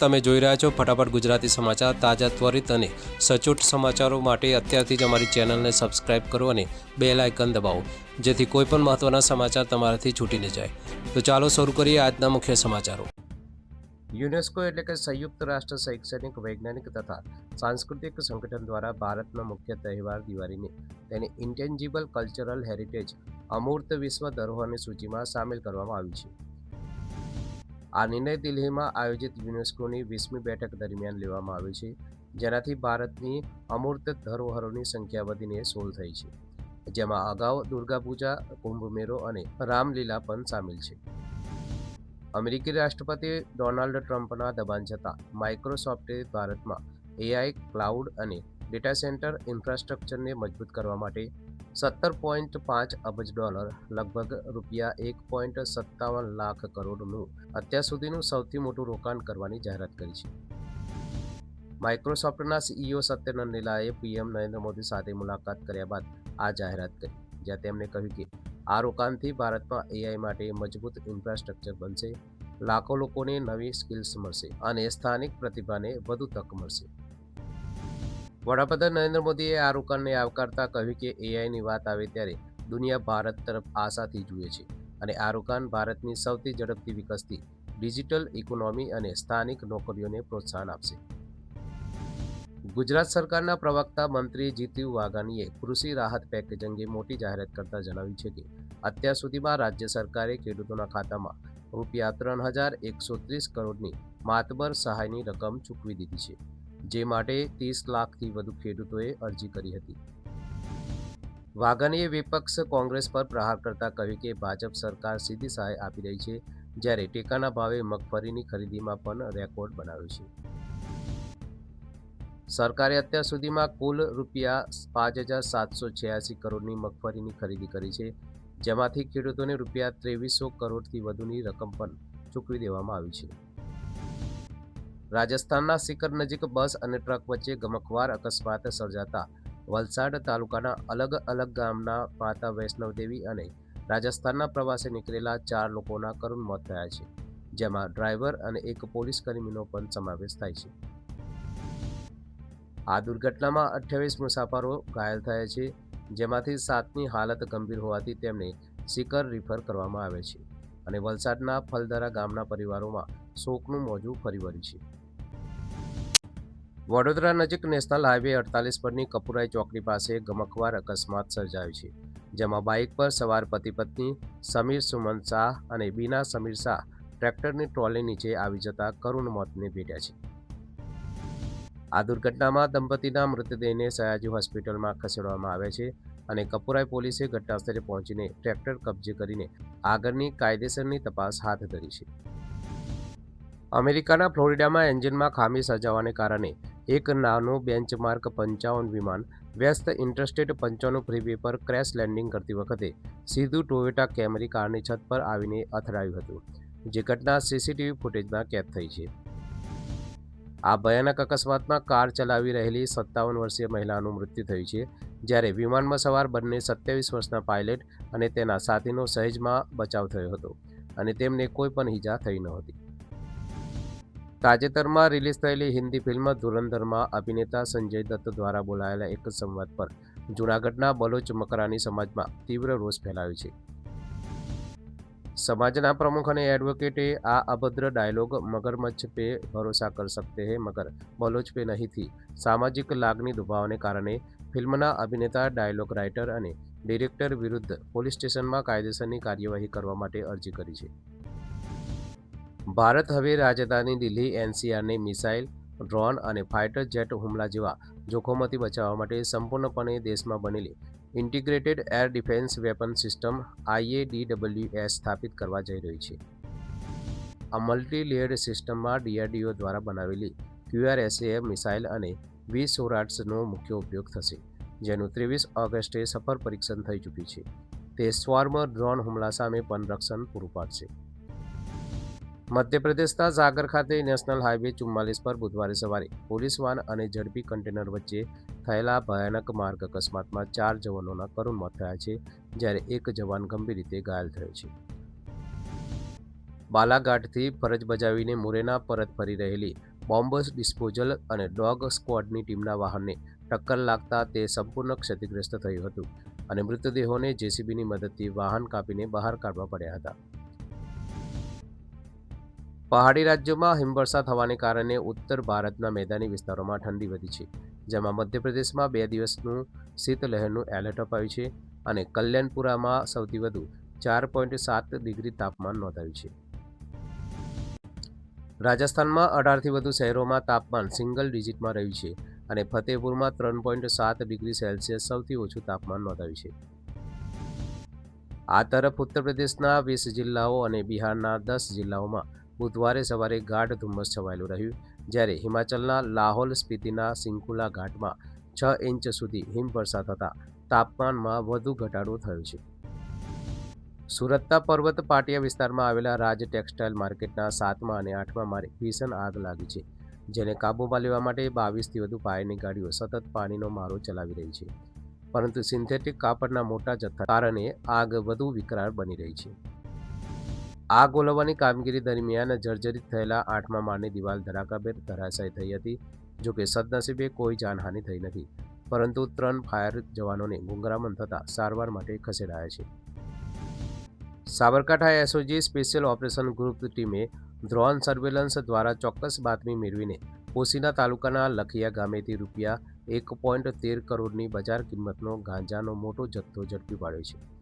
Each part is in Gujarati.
તમે જોઈ રહ્યા છો ફટાફટ ગુજરાતી સમાચાર તાજા ત્વરિત અને સચોટ સમાચારો માટે અત્યારથી જ અમારી ચેનલને સબસ્ક્રાઇબ કરો અને બે લાયકન દબાવો, જેથી કોઈપણ મહત્ત્વના સમાચાર તમારાથી છૂટી ન જાય. તો ચાલો શરૂ કરીએ આજના મુખ્ય સમાચારો. યુનેસ્કો એટલે કે સંયુક્ત રાષ્ટ્ર શૈક્ષણિક, વૈજ્ઞાનિક તથા સાંસ્કૃતિક સંગઠન દ્વારા ભારતના મુખ્ય તહેવાર દિવાળીને. તેની ઇન્ટેન્જિબલ કલ્ચરલ હેરિટેજ, અમૂર્ત વિશ્વ ધરોહરની સૂચિમાં સામેલ કરવામાં આવી છે. આ નિર્ણય દિલ્હીમાં આયોજિત યુનેસ્કોની વીસમી બેઠક દરમિયાન લેવામાં આવ્યો છે, જેનાથી ભારતની અમૂર્ત ધરોહરોની સંખ્યા વધીને સોળ થઈ છે. જેમાં અગાઉ દુર્ગા પૂજા કુંભ અને રામલીલા પણ સામેલ છે. અમેરિકી રાષ્ટ્રપતિ ડોનાલ્ડ ટ્રમ્પના દબાણ છતાં માઇક્રોસોફ્ટે ભારતમાં એઆઈ, ક્લાઉડ અને ડેટા સેન્ટર ઇન્ફ્રાસ્ટ્રક્ચરને મજબૂત કરવા માટે સત્તર પોઈન્ટ પાંચ અબજ ડોલર લગભગ રૂપિયા એક પોઈન્ટ સત્તાવન લાખ કરોડનું અત્યાર સુધીનું સૌથી મોટું રોકાણ કરવાની જાહેરાત કરી છે. માઇક્રોસોફ્ટના સીઈઓ સત્ય નંદેલાએ પીએમ નરેન્દ્ર મોદી સાથે મુલાકાત કર્યા બાદ આ જાહેરાત કરી, જ્યાં તેમણે કહ્યું કે આ રોકાણથી ભારતમાં એઆઈ માટે મજબૂત ઇન્ફ્રાસ્ટ્રક્ચર બનશે, લાખો લોકોને નવી સ્કિલ્સ મળશે અને સ્થાનિક પ્રતિભાને વધુ તક મળશે. વડાપ્રધાન નરેન્દ્ર મોદીએ આ રોકાણને આવકારતા કહ્યું કે એઆઈની વાત આવે ત્યારે દુનિયા ભારત તરફ આશાથી જુએ છે અને આ રોકાણ ભારતની સૌથી ઝડપથી વિકસતી ડિજિટલ ઇકોનોમી અને સ્થાનિક નોકરીઓને પ્રોત્સાહન આપશે. ગુજરાત સરકારના પ્રવક્તા મંત્રી જીતુ વાઘાણીએ કૃષિ રાહત પેકેજ અંગે મોટી જાહેરાત કરતા જણાવ્યું છે કે અત્યાર સુધીમાં રાજ્ય સરકારે ખેડૂતોના ખાતામાં રૂપિયા ત્રણ હજાર એકસો ત્રીસ કરોડની માતબર સહાયની રકમ ચૂકવી દીધી છે. જે માટે ત્રીસ લાખથી વધુ ખેડૂતોએ અરજી કરી હતી. વાઘાણીએ વિપક્ષ કોંગ્રેસ પર પ્રહાર કરતા કહ્યું કે ભાજપ સરકાર સીધી સહાય આપી રહી છે, જ્યારે ટેકાના ભાવે મગફળીની ખરીદીમાં પણ રેકોર્ડ બનાવ્યો છે. સરકારે અત્યાર સુધીમાં કુલ રૂપિયા પાંચ હજાર સાતસો છ્યાસી કરોડની મગફળીની ખરીદી કરી છે, જેમાંથી ખેડૂતોને રૂપિયા ત્રેવીસો કરોડથી વધુની રકમ પણ ચૂકવી દેવામાં આવી છે. રાજસ્થાનના સિકર નજીક બસ અને ટ્રક વચ્ચે ગમકવાર અકસ્માત સર્જાતા. વલસાડ તાલુકાના અલગ અલગ ગામના માતા વૈષ્ણવદેવી અને રાજસ્થાનના પ્રવાસે નીકળેલા ચાર લોકોના કરુણ મોત થયા છે, જેમાં ડ્રાઈવર અને એક પોલીસ કર્મીનો પણ સમાવેશ થાય છે. આ દુર્ઘટનામાં અઠ્યાવીસ મુસાફરો ઘાયલ થયા છે, જેમાંથી સાતની હાલત ગંભીર હોવાથી તેમને સિકર રિફર કરવામાં આવે છે અને વલસાડના ફલદરા ગામના પરિવારોમાં શોકનું મોજું ફરી વળ્યું છે. વડોદરા નજીક નેશનલ હાઈવે અડતાલીસ પરની કપુરાઈ ચોકડી પાસે ગમકવાર અકસ્માત સર્જાયો છે, જેમાં બાઇક પર સવાર પતિ પત્ની સમીર સુમન શાહ અને બીના સમીર શાહ ટ્રેક્ટરની ટ્રોલી નીચે આવી જતા કરુણ મોતને ભેટ્યા છે. આ દુર્ઘટનામાં દંપતીના મૃતદેહને સયાજી હોસ્પિટલમાં ખસેડવામાં આવ્યા છે અને કપુરાઈ પોલીસે ઘટનાસ્થળે પહોંચીને ટ્રેક્ટર કબજે કરીને આગળની કાયદેસરની તપાસ હાથ ધરી છે. અમેરિકાના ફ્લોરિડામાં એન્જિનમાં ખામી સર્જાવાને કારણે એક નાનું બેન્ચમાર્ક પંચાવન વિમાન વ્યસ્ત ઇન્ટરસ્ટેટ પંચાણું ફ્રીવે પર ક્રેશ લેન્ડિંગ કરતી વખતે સીધું ટોયોટા કેમરી કારની છત પર આવીને અથડાયું હતું, જે ઘટના સીસીટીવી ફૂટેજમાં કેદ થઈ છે. આ ભયાનક અકસ્માતમાં કાર ચલાવી રહેલી સત્તાવન વર્ષીય મહિલાનું મૃત્યુ થયું છે, જ્યારે વિમાનમાં સવાર બંને સત્યાવીસ વર્ષના પાયલટ અને તેના સાથીનો સહેજમાં બચાવ થયો હતો અને તેમને કોઈ પણ ઈજા થઈ નહોતી તાજેતરમાં રિલીઝ થયેલી હિન્દી ફિલ્મ ધુરંધરમાં અભિનેતા સંજય દત્ત દ્વારા બોલાયેલા એક સંવાદ પર જૂનાગઢના બલોચ મકરાની સમાજમાં તીવ્ર રોષ ફેલાયો છે. સમાજના પ્રમુખ અને એડવોકેટે આ અભદ્ર ડાયલોગ મગરમચ્છ પે ભરોસા કર સકતે હે મગર, બલોચ પે નહીંથી સામાજિક લાગણી દુભાવને કારણે ફિલ્મના અભિનેતા, ડાયલોગ રાઇટર અને ડિરેક્ટર વિરુદ્ધ પોલીસ સ્ટેશનમાં કાયદેસરની કાર્યવાહી કરવા માટે અરજી કરી છે. ભારત હવે રાજધાની દિલ્હી, એનસીઆરને મિસાઇલ, ડ્રોન અને ફાઇટર જેટ હુમલા જેવા જોખમોથી બચાવવા માટે સંપૂર્ણપણે દેશમાં બનેલી integrated air defence weapon system IADWS સ્થાપિત કરવા જઈ રહી છે. આ મલ્ટી લેયર્ડ સિસ્ટમમાં ડીઆરડીઓ દ્વારા બનાવેલી ક્યુઆરએસએફ મિસાઇલ અને વી સોરાટ્સનો મુખ્ય ઉપયોગ થશે, જેનું ત્રેવીસ ઓગસ્ટે સફળ પરીક્ષણ થઈ ચૂક્યું છે. તે સ્વાર્મ ડ્રોન હુમલા સામે પણ રક્ષણ પૂરું પાડશે. મધ્યપ્રદેશના સાગર ખાતે નેશનલ હાઈવે ચુમ્માલીસ પર બુધવારે સવારે પોલીસ વાન અને ઝડપી કન્ટેનર વચ્ચે થયેલા ભયાનક માર્ગ અકસ્માતમાં ચાર જવાનોના કરુણ મોત થયા છે, જ્યારે એક જવાન ગંભીર રીતે ઘાયલ થયો છે. બાલાઘાટથી ફરજ બજાવીને મુરેના પરત ફરી રહેલી બોમ્બર્સ ડિસ્પોઝલ અને ડોગ સ્ક્વોડની ટીમના વાહનને ટક્કર લાગતા તે સંપૂર્ણ ક્ષતિગ્રસ્ત થયું હતું અને મૃતદેહોને જેસીબીની મદદથી વાહન કાપીને બહાર કાઢવા પડ્યા હતા. પહાડી રાજ્યોમાં હિમવર્ષા થવાને કારણે ઉત્તર ભારતના મેદાની વિસ્તારોમાં ઠંડી વધી છે, જેમાં મધ્યપ્રદેશમાં બે દિવસનું શીતલહેરનું એલર્ટ અપાયું છે અને કલ્યાણપુરામાં સૌથી વધુ ચાર પોઈન્ટ સાત ડિગ્રી તાપમાન નોંધાયું છે. રાજસ્થાનમાં અઢારથી વધુ શહેરોમાં તાપમાન સિંગલ ડિજિટમાં રહ્યું છે અને ફતેહપુરમાં ત્રણ પોઈન્ટ સાત ડિગ્રી સેલ્સિયસ સૌથી ઓછું તાપમાન નોંધાયું છે. આ તરફ ઉત્તર પ્રદેશના વીસ જિલ્લાઓ અને બિહારના દસ જિલ્લાઓમાં બુધવારે સવારે ગાઢ ધુમ્મસ છવાયેલું રહ્યું. જ્યારે હિમાચલના લાહોલ સ્પીતિના સિંકુલા ઘાટમાં છ ઇંચ સુધી હિમવર્ષા થતાં તાપમાનમાં વધુ ઘટાડો થયો છે. સુરતના પર્વત પાટિયા વિસ્તારમાં આવેલા રાજ ટેક્સટાઇલ માર્કેટના સાતમા અને આઠમા માળે ભીષણ આગ લાગી છે, જેને કાબૂમાં લેવા માટે બાવીસથી વધુ ફાયરની ગાડીઓ સતત પાણીનો મારો ચલાવી રહી છે. પરંતુ સિન્થેટિક કાપડના મોટા જથ્થા કારણે આગ વધુ વિકરાળ બની રહી છે. આગ ઓલવવાની કામગીરી દરમિયાન જર્જરિત થયેલા આઠમા માળની દિવાલ ધરાકાભેર ધરાશાયી થઈ હતી જોકે સદનસીબે કોઈ જાનહાનિ થઈ નથી. પરંતુ ત્રણ ફાયર જવાનોને ગુંગરામણ થતાં સારવાર માટે ખસેડાયા છે. Sabarkantha SOG special operation group ટીમે ડ્રોન સર્વેલન્સ દ્વારા ચોક્કસ બાતમી મેળવીને કોસીના તાલુકાના લખિયા ગામેથી રૂપિયા એક પોઈન્ટ તેર કરોડની બજાર કિંમતનો ગાંજાનો મોટો જથ્થો ઝડપી પાડ્યો છે.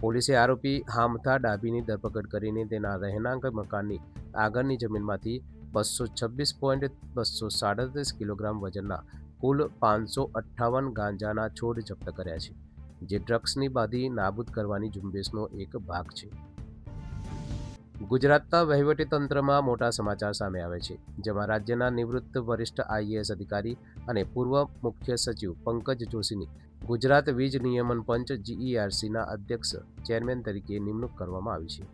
પોલીસે આરોપી હામથા ડાભીની ધરપકડ કરીને તેના રહેણાંક મકાનની આગળની જમીનમાંથી બસો છવ્વીસ પોઈન્ટ બસો સાડત્રીસ કિલોગ્રામ વજનના કુલ પાંચસો અઠ્ઠાવન ગાંજાના છોડ જપ્ત કર્યા છે, જે ડ્રગ્સની બાધી નાબૂદ કરવાની ઝુંબેશનો એક ભાગ છે. ગુજરાતના વહીવટીતંત્રમાં મોટા સમાચાર સામે આવે છે, જેમાં રાજ્યના નિવૃત્ત વરિષ્ઠ આઈએએસ અધિકારી અને પૂર્વ મુખ્ય સચિવ પંકજ જોશીની ગુજરાત વીજ નિયમન પંચ જીઈઆરસીના અધ્યક્ષ ચેરમેન તરીકે નિમણૂક કરવામાં આવી છે.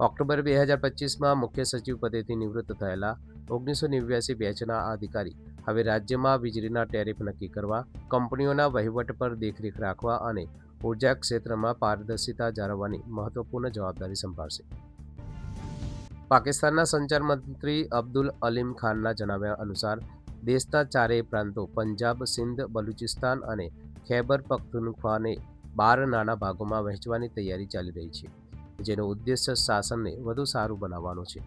ઓક્ટોબર બે હજાર પચીસમાં મુખ્ય સચિવ પદેથી નિવૃત્ત થયેલા ઓગણીસો નેવ્યાસી બેચના અધિકારી હવે રાજ્યમાં વીજળીના ટેરિફ નક્કી કરવા, કંપનીઓના વહીવટ પર દેખરેખ રાખવા અને ઊર્જા ક્ષેત્રમાં પારદર્શિતા જાળવવાની મહત્વપૂર્ણ જવાબદારી સંભાળશે. પાકિસ્તાનના સંચાર મંત્રી અબ્દુલ અલીમ ખાનના જણાવ્યા અનુસાર દેશના ચારેય પ્રાંતો, પંજાબ, સિંધ, બલુચિસ્તાન અને ખૈબર પખ્તુનખ્વાને બાર નાના ભાગોમાં વહેંચવાની તૈયારી ચાલી રહી છે, જેનો ઉદ્દેશ્ય શાસનને વધુ સારું બનાવવાનો છે.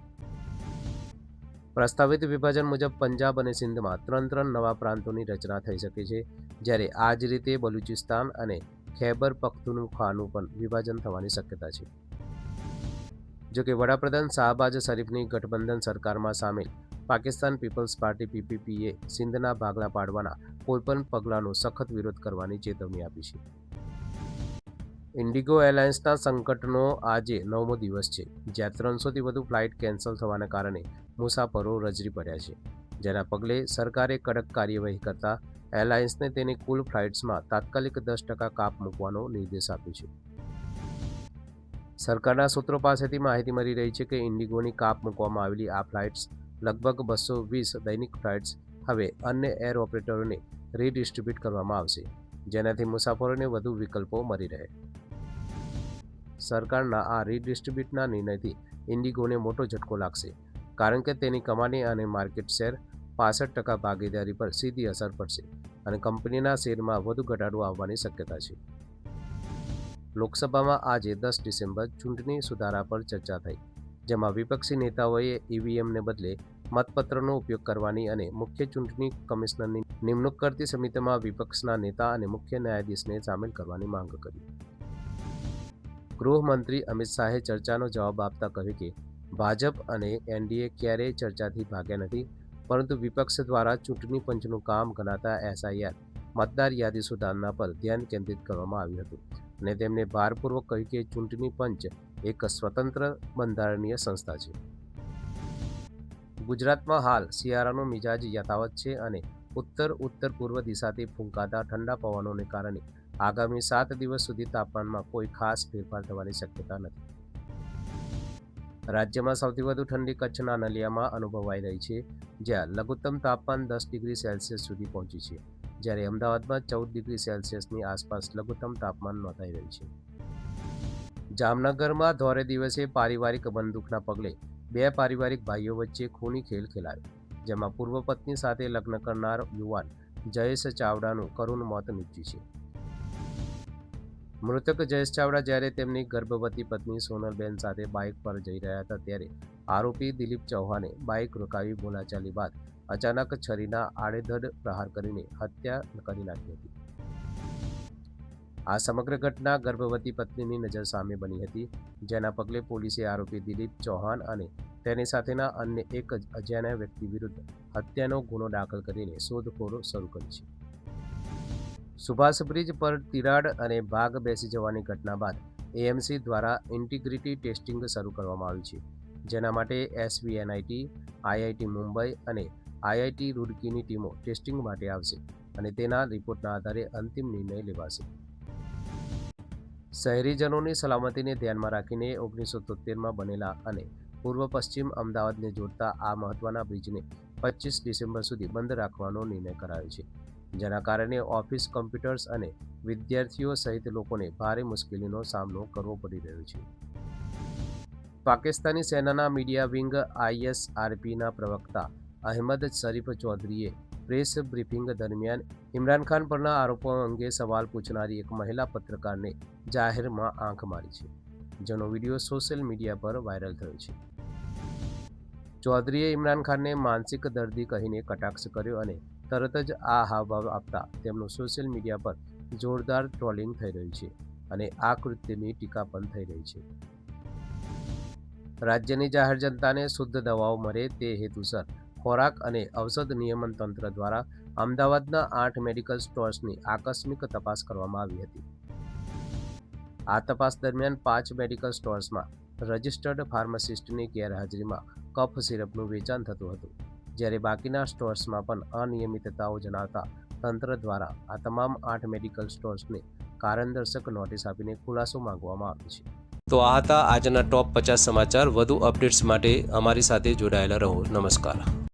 પ્રસ્તાવિત વિભાજન મુજબ પંજાબ અને સિંધમાં ત્રણ ત્રણ નવા પ્રાંતોની રચના થઈ શકે છે, જ્યારે આ જ રીતે બલુચિસ્તાન અને ખૈબર પખ્તુનખ્વાનું પણ વિભાજન થવાની શક્યતા છે. જોકે વડાપ્રધાન શાહબાજ શરીફની ગઠબંધન સરકારમાં સામેલ પાકિસ્તાન પીપલ્સ પાર્ટી પીપીપીએ સિંધના ભાગલા પાડવાના કોઈપણ પગલાંનો સખત વિરોધ કરવાની ચેતવણી આપી છે. ઇન્ડિગો એરલાઇન્સના સંકટનો આજે નવમો દિવસ છે, જ્યાં ત્રણસોથી વધુ ફ્લાઇટ કેન્સલ થવાના કારણે મુસાફરો રજરી પડ્યા છે. જેના પગલે સરકારે કડક કાર્યવાહી કરતા એરલાઇન્સને તેની કુલ ફ્લાઇટ્સમાં તાત્કાલિક દસ ટકા કાપ મૂકવાનો નિર્દેશ આપ્યો છે. સરકારના સૂત્રો પાસેથી માહિતી મળી રહી છે કે ઇન્ડિગોની કાપ મૂકવામાં આવેલી આ ફ્લાઇટ્સ લગભગ બસો વીસ દૈનિક ફ્લાઇટ્સ હવે અન્ય એર ઓપરેટરોને રીડિસ્ટ્રીબ્યુટ કરવામાં આવશે, જેનાથી મુસાફરોને વધુ વિકલ્પો મળી રહે. સરકારના આ રીડિસ્ટ્રીબ્યુટના નિર્ણયથી ઇન્ડિગોને મોટો ઝટકો લાગશે, કારણ કે તેની કમાણી અને માર્કેટ શેર પાસઠ ટકા ભાગીદારી પર સીધી અસર પડશે અને કંપનીના શેરમાં વધુ ઘટાડો આવવાની શક્યતા છે. લોકસભામાં આજે દસ ડિસેમ્બર ચૂંટણી સુધારા પર ચર્ચા થઈ, જેમાં વિપક્ષી નેતાઓએ ઈવીએમને બદલે મતપત્રનો ઉપયોગ કરવાની અને મુખ્ય ચૂંટણી કમિશનરની નિમણૂક કરતી સમિતિમાં વિપક્ષના નેતા અને મુખ્ય ન્યાયાધીશને સામેલ કરવાની માંગ કરી. ગૃહમંત્રી અમિત શાહે ચર્ચાનો જવાબ આપતા કહ્યું કે, ભાજપ અને એનડીએ ક્યારેય ચર્ચાથી ભાગ્યા નથી, પરંતુ વિપક્ષ દ્વારા ચૂંટણી પંચનું કામ ગણાતા એસઆઈઆર મતદાર યાદી સુધારણા પર ધ્યાન કેન્દ્રિત કરવામાં આવ્યું હતું અને તેમણે ભારપૂર્વક કહ્યું કે ચૂંટણી પંચ એક સ્વતંત્ર બંધારણીય સંસ્થા છે. ગુજરાતમાં હાલ શિયાળાનો મિજાજ યથાવત છે અને ઉત્તર ઉત્તર પૂર્વ દિશાથી ફૂંકાતા ઠંડા પવનોને કારણે આગામી સાત દિવસ સુધી તાપમાનમાં કોઈ ખાસ ફેરફાર થવાની શક્યતા નથી. રાજ્યમાં સૌથી વધુ ઠંડી કચ્છના નલિયામાં અનુભવાઈ રહી છે, જ્યાં લઘુત્તમ તાપમાન દસ ડિગ્રી સેલ્સિયસ સુધી પહોંચ્યું છે, જ્યારે અમદાવાદમાં ચૌદ ડિગ્રી સેલ્સિયસની આસપાસ લઘુત્તમ તાપમાન નોંધાઈ રહ્યું છે. જામનગરમાં ધોરે દિવસે પારિવારિક બંદૂકના પગલે બે પારિવારિક ભાઈઓ વચ્ચે ખૂની ખેલ ખેલાયો, જેમાં પૂર્વ પત્ની સાથે લગ્ન કરનાર યુવાન જયેશ ચાવડાનું કરુણ મોત નીપજ્યું છે. મૃતક જયેશ ચાવડા જ્યારે તેમની ગર્ભવતી પત્ની સોનલબેન સાથે બાઇક પર જઈ રહ્યા હતા ત્યારે આરોપી દિલીપ ચૌહાણે બાઇક રોકાવી બોલાચાલી બાદ અચાનક છરીના આડેધડ પ્રહાર કરીને હત્યા કરી નાખી હતી. આ સમગ્ર ઘટના ગર્ભવતી પત્નીની નજર સામે બની હતી, જેના પગલે પોલીસે આરોપી દિલીપ ચૌહાણ અને તેની સાથેના અન્ય એક અજાણ્યા વ્યક્તિ વિરુદ્ધ હત્યાનો ગુનો દાખલ કરીને શોધખોળ શરૂ કરી છે. સુભાષ બ્રિજ પર તિરાડ અને ભાગ બેસી જવાની ઘટના બાદ એએમસી દ્વારા ઇન્ટિગ્રિટી ટેસ્ટિંગ શરૂ કરવામાં આવ્યું છે, જેના માટે એસવીએનઆઈટી આઈઆઈટી મુંબઈ અને આઈઆઈટી રૂડકીની ટીમો ટેસ્ટિંગ માટે આવશે અને તેના રિપોર્ટના આધારે અંતિમ નિર્ણય લેવાશે. શહેરીજનોની સલામતીને ધ્યાનમાં રાખીને ઓગણીસો તોતેરમાં બનેલા અને પૂર્વ પશ્ચિમ અમદાવાદને જોડતા આ મહત્વના બ્રિજને પચીસ ડિસેમ્બર સુધી બંધ રાખવાનો નિર્ણય કરાયો છે. જેના કારણે ઓફિસ કમ્પ્યુટર્સ અને વિદ્યાર્થીઓ સહિત લોકોને ભારે મુશ્કેલીનો સામનો કરવો પડી રહ્યો છે. પાકિસ્તાની સેનાના મીડિયા વિંગ આઈએસઆરપીના પ્રવક્તા અહેમદ શરીફ ચૌધરીએ પ્રેસ બ્રીફિંગ દરમિયાન ઇમરાન ખાન પરના આરોપો અંગે સવાલ પૂછનારી એક મહિલા પત્રકારને જાહેરમાં આંખ મારી છે, જેનો વીડિયો સોશિયલ મીડિયા પર વાયરલ થયો છે. ચૌધરીએ ઇમરાન ખાનને માનસિક દર્દી કહીને કટાક્ષ કર્યો અને તરત જ આ હાવભાવ આપતા તેમનું સોશિયલ મીડિયા પર જોરદાર ટ્રોલિંગ થઈ રહ્યું છે અને આ કૃત્યની ટીકા પણ થઈ રહી છે. રાજ્યની જાહેર જનતાને શુદ્ધ દવાઓ મળે તે હેતુસર ખોરાક અને ઔષધ નિયમન તંત્ર દ્વારા અમદાવાદના આઠ મેડિકલ સ્ટોર્સની આકસ્મિક તપાસ કરવામાં આવી હતી. આ તપાસ દરમિયાન પાંચ મેડિકલ સ્ટોર્સમાં રજિસ્ટર્ડ ફાર્માસિસ્ટની ગેરહાજરીમાં કફ સિરપનું વેચાણ થતું હતું, જ્યારે બાકીના સ્ટોર્સમાં પણ અનિયમિતતાઓ જણાવતા તંત્ર દ્વારા આ તમામ આઠ મેડિકલ સ્ટોર્સને કારણદર્શક નોટિસ આપીને ખુલાસો માંગવામાં આવ્યો છે. તો આ હતા આજના ટોપ પચાસ સમાચાર. વધુ અપડેટ્સ માટે અમારી સાથે જોડાયેલા રહો. નમસ્કાર.